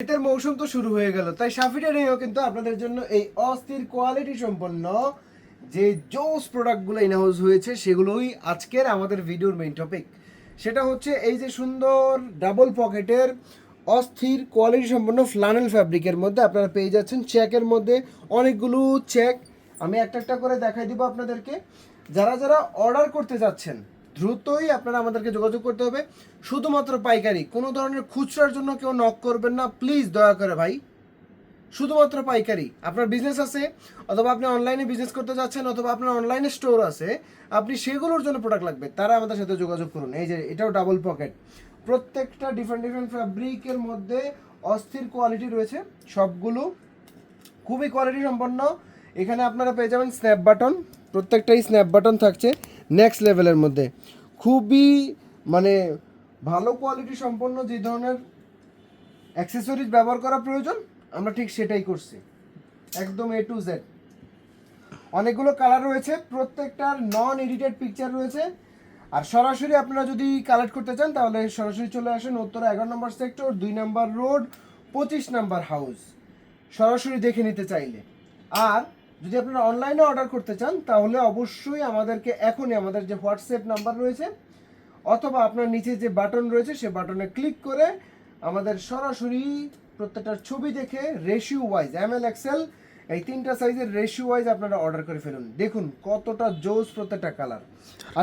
শীতের মৌসুম তো শুরু হয়ে গেল। তাই সাফিটা নিয়েও কিন্তু আপনাদের জন্য এই অস্থির কোয়ালিটি সম্পন্ন যে জোস প্রোডাক্টগুলো ইনহাউস হয়েছে, সেগুলোই আজকের আমাদের ভিডিওর মেইন টপিক সেটা হচ্ছে এই যে সুন্দর ডাবল পকেটের অস্থির কোয়ালিটি সম্পন্ন ফ্লানেল ফ্যাব্রিকের মধ্যে আপনারা পেয়ে যাচ্ছেন চেকের মধ্যে। অনেকগুলো চেক আমি একটা একটা করে দেখাই দিব আপনাদেরকে। যারা যারা অর্ডার করতে যাচ্ছেন দ্রুতই আপনারা আমাদেরকে যোগাযোগ করতে হবে। শুধুমাত্র পাইকারি, কোনো ধরনের খুচরার জন্য কেউ নক করবেন না। প্লিজ দয়া করে ভাই। শুধুমাত্র পাইকারি। আপনার বিজনেস আছে, অথবা আপনি অনলাইনে বিজনেস করতে যাচ্ছেন, অথবা আপনার অনলাইনে স্টোর আছে, আপনি সেগুলোর জন্য প্রোডাক্ট লাগবে। তারা আমাদের সাথে যোগাযোগ করুন। এই যে, এটাও ডাবল পকেট প্রত্যেকটা ডিফারেন্ট ডিফারেন্ট ফ্যাব্রিকের মধ্যে অস্থির কোয়ালিটি রয়েছে। সবগুলো খুবই কোয়ালিটি সম্পন্ন। এখানে আপনারা পেয়ে যাবেন স্ন্যাপ বাটন প্রত্যেকটাই স্ন্যাপ বাটন থাকছে। নেক্সট লেভেলের মধ্যে। খুবই মানে ভালো কোয়ালিটি সম্পন্ন যে ধরনের অ্যাক্সেসরিজ ব্যবহার করা প্রয়োজন, আমরা ঠিক সেটাই করছি। একদম এ টু জেড অনেকগুলো কালার রয়েছে, প্রত্যেকটার নন এডিটেড পিকচার রয়েছে। আর সরাসরি আপনারা যদি কালেক্ট করতে চান, তাহলে সরাসরি চলে আসেন উত্তর এগারো নম্বর সেক্টর দুই নম্বর রোড পঁচিশ নম্বর হাউস সরাসরি দেখে নিতে চাইলে। আর যদি আপনারা অনলাইনে অর্ডার করতে চান, তাহলে অবশ্যই আমাদেরকে এখনই আমাদের যে হোয়াটসঅ্যাপ নাম্বার রয়েছে, অথবা আপনার নিচে যে বাটন রয়েছে, সে বাটনে ক্লিক করে আমাদের সরাসরি প্রত্যেকটার ছবি দেখে ratio wise M L XL এই তিনটা সাইজের রেশিও ওয়াইজ আপনারা অর্ডার করে ফেলুন। দেখুন কতটা জোস প্রত্যেকটা কালার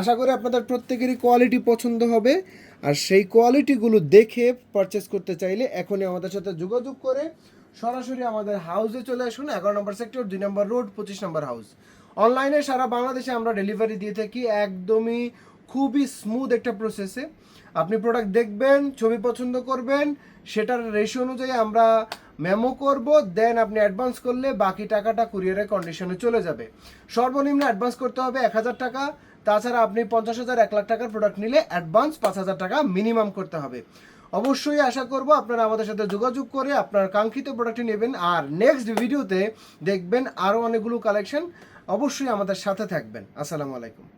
আশা করি আপনাদের প্রত্যেকেরই কোয়ালিটি পছন্দ হবে। আর সেই কোয়ালিটিগুলো দেখে পারচেস করতে চাইলে এখনই আমাদের সাথে যোগাযোগ করে সরাসরি আমাদের হাউসে চলে আসুন, এগারো নম্বর সেক্টর দুই নম্বর রোড পঁচিশ নম্বর হাউস অনলাইনে সারা বাংলাদেশে আমরা ডেলিভারি দিয়ে থাকি একদমই খুবই স্মুথ একটা প্রসেসে আপনি প্রোডাক্ট দেখবেন, ছবি পছন্দ করবেন, সেটার রেশিও অনুযায়ী আমরা মেমো করব দেন আপনি অ্যাডভান্স করলে বাকি টাকাটা কুরিয়ারের কন্ডিশনে চলে যাবে। সর্বনিম্ন অ্যাডভান্স করতে হবে এক হাজার টাকা, তাছাড়া আপনি পঞ্চাশ হাজার, এক লাখ টাকার প্রোডাক্ট নিলে অ্যাডভান্স পাঁচ হাজার টাকা মিনিমাম করতে হবে। অবশ্যই আশা করব আপনারা আমাদের সাথে যোগাযোগ করে আপনার কাঙ্ক্ষিত প্রোডাক্টটি নেবেন। আর নেক্সট ভিডিওতে দেখবেন আরও অনেকগুলো কালেকশন অবশ্যই আমাদের সাথে থাকবেন। আসসালামু আলাইকুম।